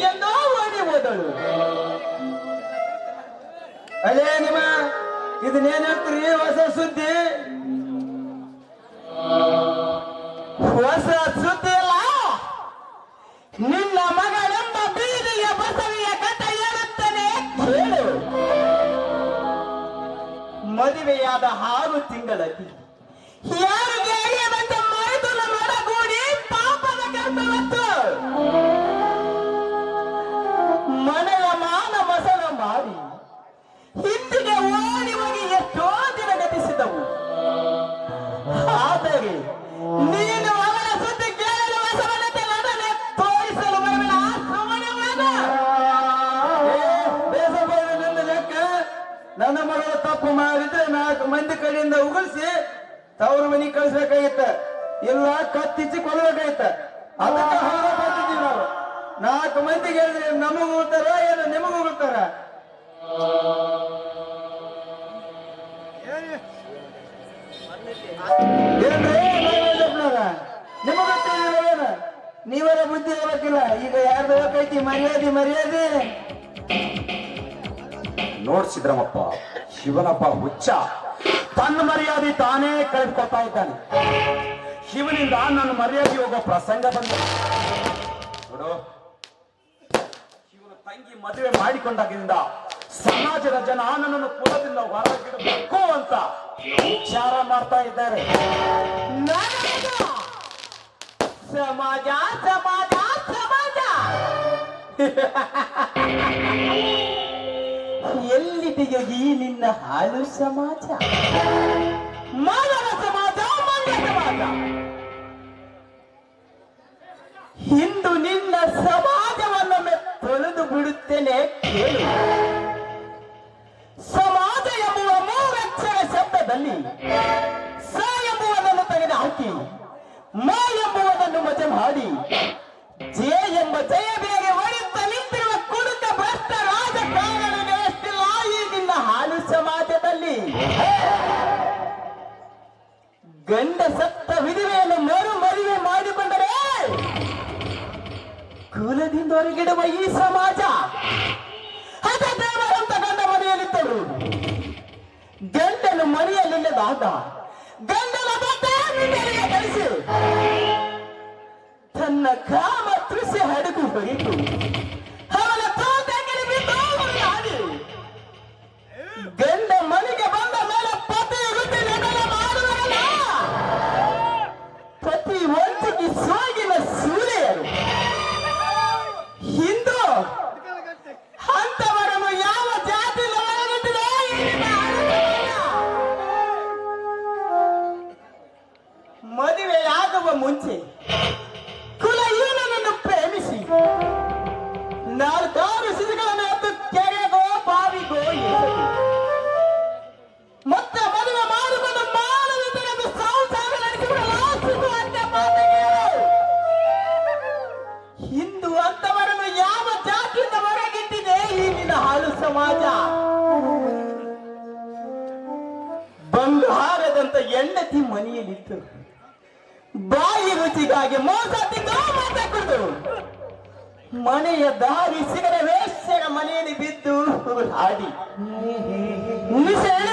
ಎಂದೋ ಓಡಿ ಹೋದಳು. ಅಲ್ಲೇ ನಿಮ್ಮ, ಇದನ್ನೇನ್ ಹೇಳ್ತೀರಿ? ಹೊಸ ಸುದ್ದಿ? ಹೊಸ ಸುದ್ದಿ ಅಲ್ಲ. ನಿನ್ನ ಮಗಳೆಂಬ ಬೀದಿಯ ಬಸವಿಯ ಕಥೆ ಹೇಳುತ್ತೇನೆ ಕೇಳು. ಮದುವೆಯಾದ ಆರು ತಿಂಗಳಲ್ಲಿ ನಿಮಗ್ ನೀವೆಲ್ಲ ಬುದ್ಧಿ ಹೇಳ್ಬೇಕಿಲ್ಲ ಈಗ ಯಾರ್ದು ಬೇಕೈತಿ ಮರ್ಯಾದೆ ಮರ್ಯಾದೆ ನೋಡ್ ಸಿದ್ರಮಪ್ಪ ಶಿವನಪ್ಪ ಹುಚ್ಚ. ತನ್ನ ಮರ್ಯಾದೆ ತಾನೇ ಕಳೆದುಕೊಳ್ತಾ ಇದ್ದಾನೆ. ಶಿವನಿಂದ ನನ್ನ ಮರ್ಯಾದೆ ಹೋಗೋ ಪ್ರಸಂಗ ಬಂದ ನೋಡು. ಶಿವನ ತಂಗಿ ಮದುವೆ ಮಾಡಿಕೊಂಡಾಗಿಂದ ಸಮಾಜದ ಜನ ನನ್ನನ್ನು ಕುಲದಿಂದ ಹೊರಗಿಡಬೇಕು ಅಂತ ವಿಚಾರ ಮಾಡ್ತಾ ಇದ್ದಾರೆ. ಸಮಾಜ ಸಮಾಜ ಸಮಾಜ. ಎಲ್ಲಿದೆಯೋ ಈ ನಿನ್ನ ಹಾಲು ಸಮಾಜ. ಮಾನವ ಸಮಾಜ ಮಾನ್ಯ ಸಮಾಜ. ಇಂದು ನಿನ್ನ ಸಮಾಜವನ್ನೊಮ್ಮೆ ತೊಳೆದು ಬಿಡುತ್ತೇನೆ ಕೇಳು. ಶಬ್ದದಲ್ಲಿ ಸ ಎಂಬುವುದನ್ನು ತೆಗೆದು ಹಾಕಿ ಮ ಎಂಬುವುದನ್ನು ಮಜೆ ಮಾಡಿ ಜೆ ಎಂಬ ಜಯ ಬೇರೆ ಒಳಿತ ನಿಂತಿರುವ ಕುಡುಕ ಭ್ರಷ್ಟ ರಾಜಕಾರಣವೇ ಎಷ್ಟಿಲ್ಲ ಈ ನಿನ್ನ ಹಾಲು ಸಮಾಜದಲ್ಲಿ ಗಂಡ ಸತ್ತ ವಿಧವೆಯನ್ನು ಮರು ಮದುವೆ ಮಾಡಿಕೊಂಡರೆ ಕುಲದಿಂದ ಹೊರಗಿಡುವ ಈ ಸಮಾಜ ಅದ ದೇವರಂತ ಗಂಡ ಮನೆಯಲ್ಲಿದ್ದರು ಗಂಡನು ಮನೆಯಲ್ಲಿಲ್ಲದಾಗ ಗಂಡನ ಬದ್ಧ ನಿನ್ನೆಡೆಗೆ ಕಳಿಸಿ. ತನ್ನ ಕಾಮ ತೃಷಿ ಹಡಗು ಹೊರಿತು ರುಚಿಗಾಗಿ ಮೋಸ ತಿಂದು ಮಾತಾಡ್ಕೊಂಡು ಮನೆಯ ದಾರಿ ಸಿಗದ ವೇಷ್ಯನ ಮನೆಯಲ್ಲಿ ಬಿದ್ದು ಹಾಡಿ. ನಿಸೆಳೆದ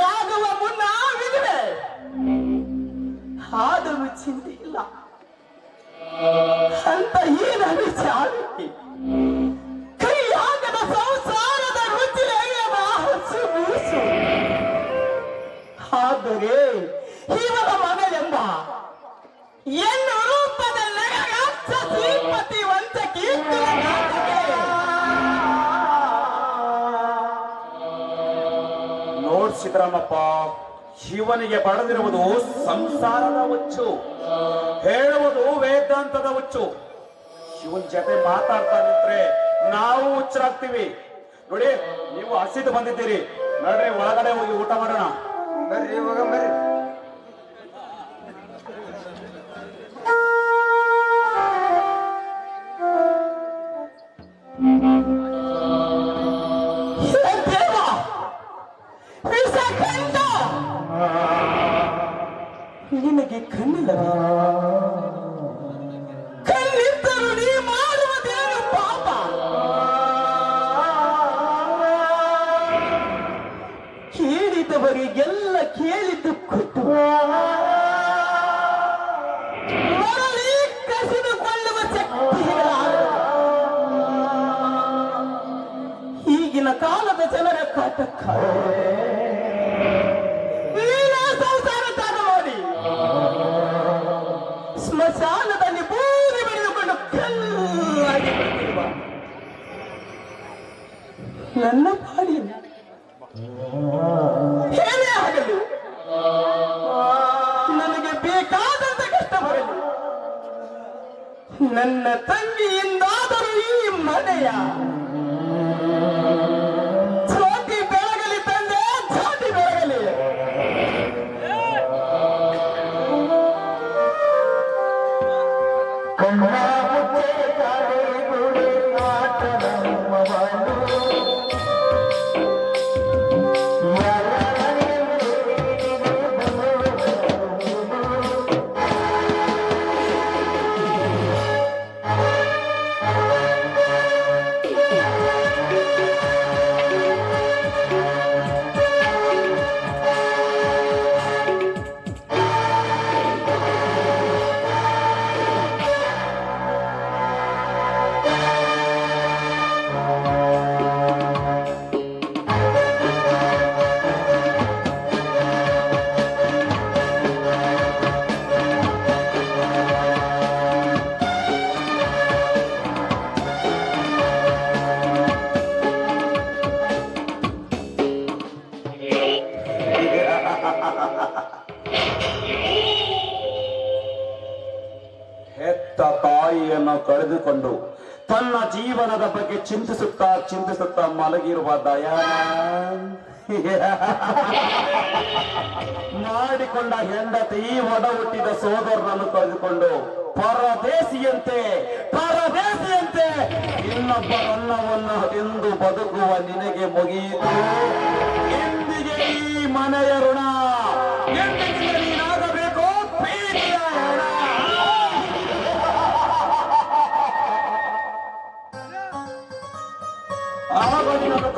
ಆದರೂ ಚಿಂತೆ ಇಲ್ಲ ಅಂತ ಈ ನನ್ನ ಚಾಲಕಿ ಕೈಯಾಗದ ಸಂಸಾರದ ರುಚಿ ಹಸು ಮೂಸು ಆದರೆ ಇವನ ಮಗಳೆಂಬ ಎನ್ನು ರೂಪದ ಶ್ರೀಪತಿ ವಂಚಕಿ ನೋಡ್ ಶಿವನಿಗೆ ಬಡದಿರುವುದು ಸಂಸಾರದ ಹುಚ್ಚು. ಹೇಳುವುದು ವೇದಾಂತದ ಹುಚ್ಚು. ಶಿವನ್ ಜೊತೆ ಮಾತಾಡ್ತಾ ನಿಂತ್ರೆ ನಾವು ಹುಚ್ಚರಾಗ್ತೀವಿ. ನೋಡಿ, ನೀವು ಹಸಿದು ಬಂದಿದ್ದೀರಿ. ನಡ್ರಿ, ಒಳಗಡೆ ಹೋಗಿ ಊಟ ಮಾಡೋಣ. ಬರ್ರಿ ಇವಾಗ ಬರ್ರಿ ಏನೇ ಆಗಲಿ ನನಗೆ ಬೇಕಾದಂತ ಕಷ್ಟ ಬರಲಿ ನನ್ನ ತಂಗಿಯಿಂದಾದರೂ ಈ ಮನೆಯ ಕಳೆದುಕೊಂಡು ತನ್ನ ಜೀವನದ ಬಗ್ಗೆ ಚಿಂತಿಸುತ್ತಾ ಚಿಂತಿಸುತ್ತಾ ಮಲಗಿರುವ ದಯಾನ ಮಾಡಿಕೊಂಡ ಹೆಂಡತಿ ಒಡ ಹುಟ್ಟಿದ ಸೋದರನನ್ನು ಕರೆದುಕೊಂಡು ಪರದೇಶಿಯಂತೆ ಪರದೇಶಿಯಂತೆ ಇನ್ನೊಬ್ಬ ಅನ್ನವನ್ನು ಎಂದು ಬದುಕುವ ನಿನಗೆ ಮುಗಿಯಿತು. ಎಂದಿಗೆ ಈ ಮನೆಯ ಋಣ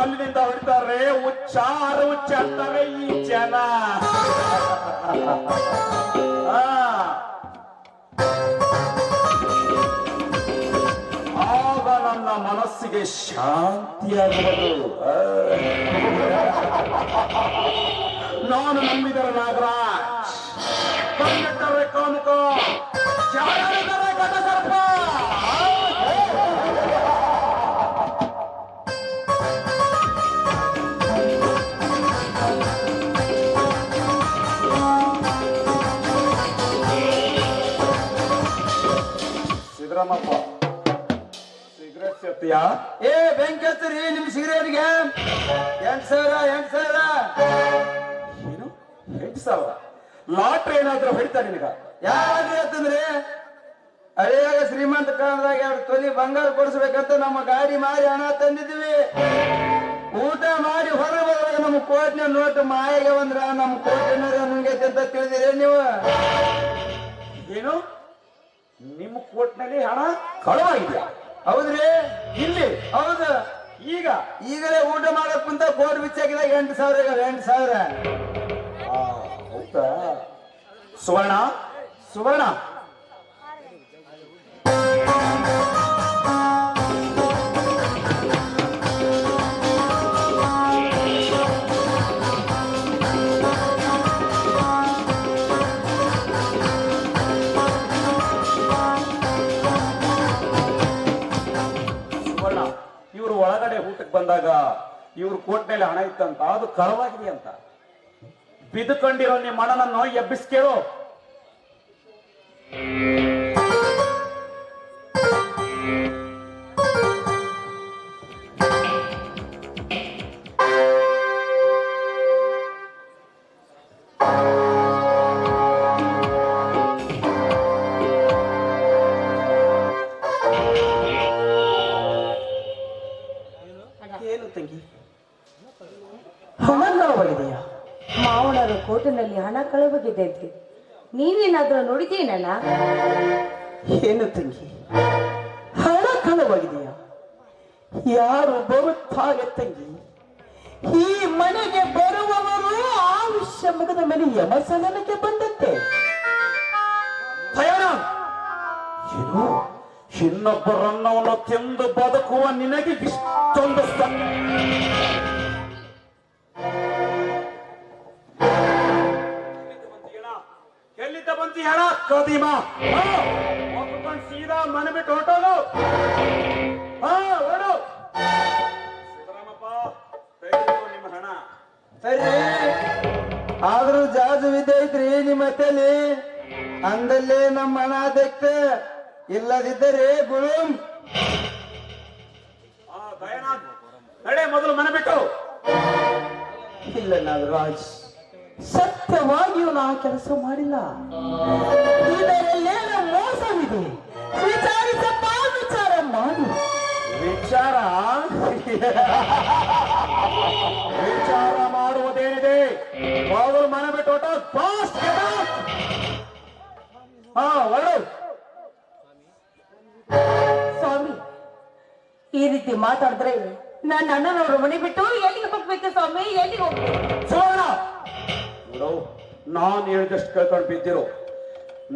ಕಲ್ಲಿನಿಂದ ಹೊಡಿತಾರೆ ಹುಚ್ಚ ಅಂತಾರೆ ಈ ಜನ. ಆಗ ನನ್ನ ಮನಸ್ಸಿಗೆ ಶಾಂತಿಯಾಗುವುದು. ನಾನು ನಂಬಿದರೆ ನಾಗರಾಜ್ ಕಾಮುಕ ಸೇರ್ತೀಯಾ ಏ ಬೆಂಕಿ ನಿಮ್ ಎಂಟ್ ಸಾವಿರ ಎಂಟ್ ಸಾವಿರ. ಏನು? ಎಂಟು ಸಾವಿರ? ಲಾಟ್ರಿ ಏನಾದ್ರು ಹೊಡಿತಾ ನಿನಗ? ಯಾವಾಗ ಅಂತಂದ್ರಿ ಹಳೆಯಾಗ ಶ್ರೀಮಂತ ಕಾಲದಾಗ ಎರಡು ತೊಲಿ ಬಂಗಾರ ಕೊಡಿಸ್ಬೇಕಂತ ನಮ್ಮ ಗಾಡಿ ಮಾರಿ ಹಣ ತಂದಿದ್ವಿ ಊಟ ಮಾಡಿ ಹೊರ ಬರುವಾಗ ನಮ್ಮ ಕೋಟ್ನ ನೋಟ್ ಮಾಯಿಗೆ ಬಂದ್ರ ನಮ್ಮ ಕೋಟಿನ ನುಂಗೈತೆ ಅಂತ ತಿಳಿದಿರಿ ನೀವು? ಏನು? ನಿಮ್ಮ ಕೋಟ್ನಲ್ಲಿ ಹಣ ಕಳವಾಗಿದೆ ಹೌದ್ರಿ? ಇಲ್ಲಿ? ಹೌದು. ಈಗ? ಈಗಲೇ ಊಟ ಮಾಡಕ್ ಕುಂತ ಬೋರ್ಡ್ ಬಿಚ್ಚಾಕಿದಾಗ ಎಂಟು ಸಾವಿರ ಈಗ ಎಂಟು ಸಾವಿರ. ಸುವರ್ಣ? ಸುವರ್ಣ? ಕೋಟ್ ಮೇಲೆ ಹಣ ಇತ್ತಂತ. ಅದು ಕರವಾಗಿದೆ ಅಂತ. ಬಿದ್ದುಕೊಂಡಿರೋ ನಿಮ್ಮ ಹಣನನ್ನು ಎಬ್ಬಿಸ್ ಕಳವಾಗಿದೆ ಅಂತೆ ನೀನೇನಾದ್ರೂ ನೋಡಿದ್ದೀನಣ್ಣ ಏನು ತಂಗಿ? ಹಣ ಕಳವಾಗಿದೆಯಾ ಯಾರು ಬರುತ್ತಾರೆ ತಂಗಿ? ಈ ಮನೆಗೆ ಬರುವವರು ಆಯುಷ್ಯ ಮುಗದ ಮೇಲೆ ಯಮಸದನಕ್ಕೆ ಬಂದಂತೆ. ಇನ್ನೊಬ್ಬರನ್ನವನ್ನು ತಿಂದು ಬದುಕುವ ನಿನಗೆ ಇಷ್ಟೊಂದು ಸ- ಹೇಳ ಕದಿಮ ಒಪ್ಕೊಂಡು ಸೀದಾ ಮನೆ ಬಿಟ್ಟು ಹೊರಟೋಗು. ಓಡು ಸಿದ್ದರಾಮಪ್ಪ ತೆಗೆದುಕೋ ನಿಮ್ಮ ಹಣ. ಸರಿ. ಆದ್ರೂ ಜಾಜು ವಿದ್ಯೆ ಐತ್ರಿ ನಿಮ್ಮ ತಲೆ ಅಂದಲ್ಲೇ ನಮ್ಮ ಹಣ ಅದಕ್ಕೆ ಇಲ್ಲದಿದ್ದರೆ ಗುಳುಂ ಆ ದಯನಾಥ್ ನಡೆ ಮೊದಲು ಮನೆ ಬಿಟ್ಟು. ಇಲ್ಲ ನಾಗರಾಜ್. ಸತ್ಯವಾಗಿಯೂ ನಾ ಕೆಲಸ ಮಾಡಿಲ್ಲ. ಇದರಲ್ಲೇನೋ ಮೋಸವಿದೆ? ವಿಚಾರಿಸಪ್ಪ ವಿಚಾರ ಮಾಡು. ವಿಚಾರ? ವಿಚಾರ ಮಾಡುವುದೇನಿದೆ? ಮೊದಲು ಮನೆ ಬಿಟ್ಟು ಫಾಸ್ಟ್ ಹಾ ಒಳ್ಳೆ. ಸ್ವಾಮಿ ಈ ರೀತಿ ಮಾತಾಡಿದ್ರೆ ನನ್ನ ಅಣ್ಣನವರು ಮನೆ ಬಿಟ್ಟು ಎಲ್ಲಿಗೆ ಹೋಗ್ಬೇಕು ಸ್ವಾಮಿ? ಎಲ್ಲಿಗೆ ಹೋಗ್ಬೇಕು? ನೋಡು ನಾನ್ ಹೇಳಿದಷ್ಟು ಕೇಳ್ಕೊಂಡು ಬಿದ್ದಿರು.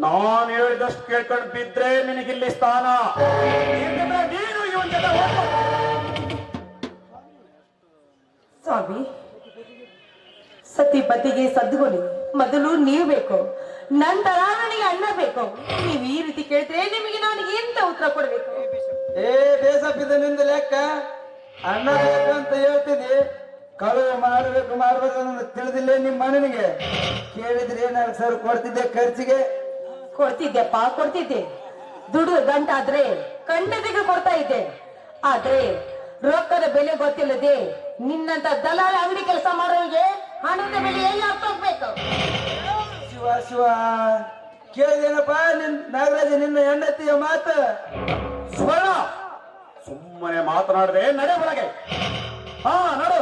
ನಾನು ಹೇಳಿದಷ್ಟು ಕೇಳ್ಕೊಂಡು ಬಿದ್ರೆ ನಿನಗಿಲ್ಲಿ ಸ್ಥಾನ. ನೀನು ಇವನ್ ಜೊತೆ ಹೋಗು. ಸ್ವಾಮಿ ಸತಿ ಪತಿಗೆ ಸದ್ಗುಣಿ ಮೊದಲು ನೀವು ಬೇಕು. ನಂತರ ನನಗೆ ಅಣ್ಣ ಬೇಕು. ನೀವು ಈ ರೀತಿ ಕೇಳಿದ್ರೆ ನಿಮಗೆ ನಾನು ಎಂತ ಉತ್ತರ ಕೊಡ್ಬೇಕು? ಏ ಬೇಸಪ್ಪಿದ ನಿಂದ ಲೆಕ್ಕ? ಅಣ್ಣ ಅಂತ ಹೇಳ್ತೀನಿ. ಕಳುವು ಮಾಡಬೇಕು ಮಾಡ್ಬೇಕು ಅನ್ನೋದು ತಿಳಿದಿಲ್ಲ ನಿಮ್ಮ ಮನನಿಗೆ ಕೇಳಿದ್ರೆ ಏನಾದ್ರು ಸರ್ ಕೊಡ್ತಿದ್ದೆ ಖರ್ಚಿಗೆ? ಕೊಡ್ತಿದ್ದೆಪ್ಪ ಕೊಡ್ತಿದ್ದೆ. ದುಡ್ಡು ಗಂಟಾದ್ರೆ ಖಂಡಿತಿಗೆ ಕೊಡ್ತಾ ಇದ್ದೆ. ಆದ್ರೆ ರೊಕ್ಕದ ಬೆಲೆ ಗೊತ್ತಿಲ್ಲದೆ ನಿನ್ನಂತ ದಲಾಲ ಅಂಗಡಿ ಕೆಲಸ ಮಾಡೋರಿಗೆ ಹಣದ ಬೆಲೆ ಎಲ್ಲಿ ಅರ್ಥ ಹೋಗ್ಬೇಕು ಶಿವ ಶಿವ ಕೇಳಿದೇನಪ್ಪ ನಿನ್ ನಾಗರಾಜ ನಿನ್ನ ಹೆಂಡತಿಯ ಮಾತು? ಸುವರ್ಣ ಸುಮ್ಮನೆ ಮಾತನಾಡದೆ ನಡೆ ಒಳಗೆ. ಹಾ ನಡು.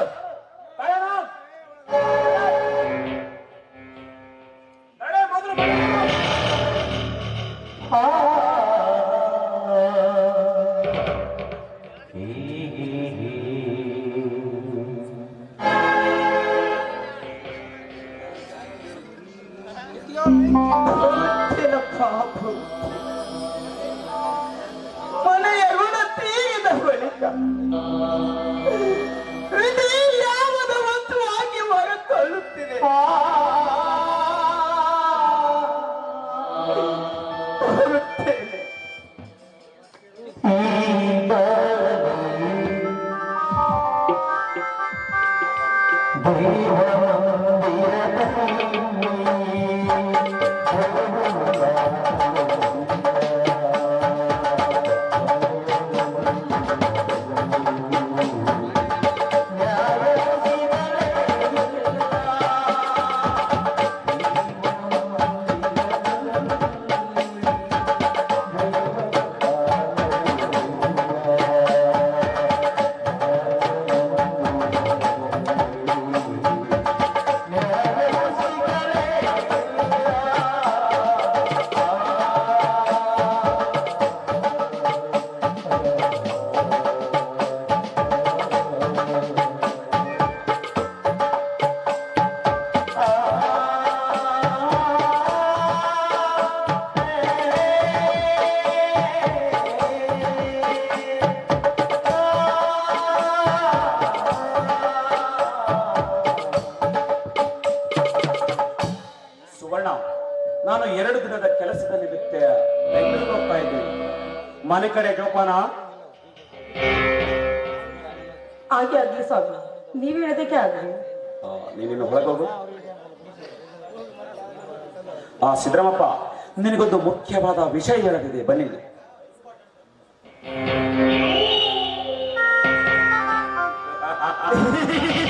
ಮನೆ ಕಡೆ ಜೋಪಾನ. ಹಾಗೆ ಆಗ್ಲಿ ಸ್ವಾಮಿ ನೀವ್ ಹೇಳೋದಕ್ಕೆ ಆಗ್ಲಿ. ಆ, ನೀನಿನ್ನು ಹೊರಗೆ ಹೋಗು ಆ ಸಿದ್ದರಾಮಪ್ಪ ನಿನಗೊಂದು ಮುಖ್ಯವಾದ ವಿಷಯ ಹೇಳದಿದೆ ಬನ್ನಿ. ಆಯ್ತಮ್ಮ,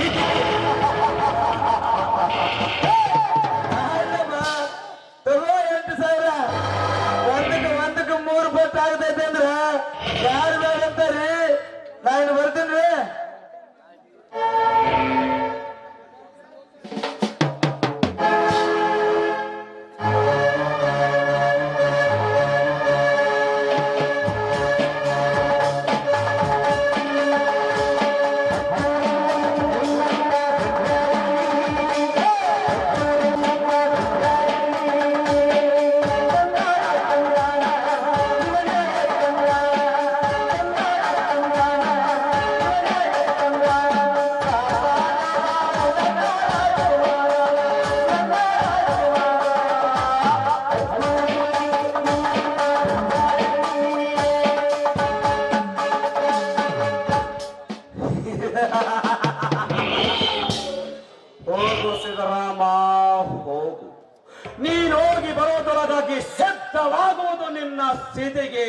ಬರೋದೊಳಗಾಗಿ ಸಿದ್ಧವಾಗುವುದು ನಿನ್ನ ಸ್ಥಿತಿಗೆ.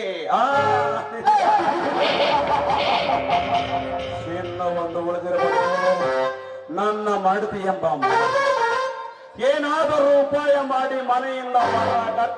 ನಿನ್ನ ಒಂದು ಉಳಿದಿರಬಹುದು ನನ್ನ ಮಡದಿ ಎಂಬ ಏನಾದರೂ ಉಪಾಯ ಮಾಡಿ ಮನೆಯಿಂದ ಹೊರಗಟ್ಟಲೇಬೇಕು.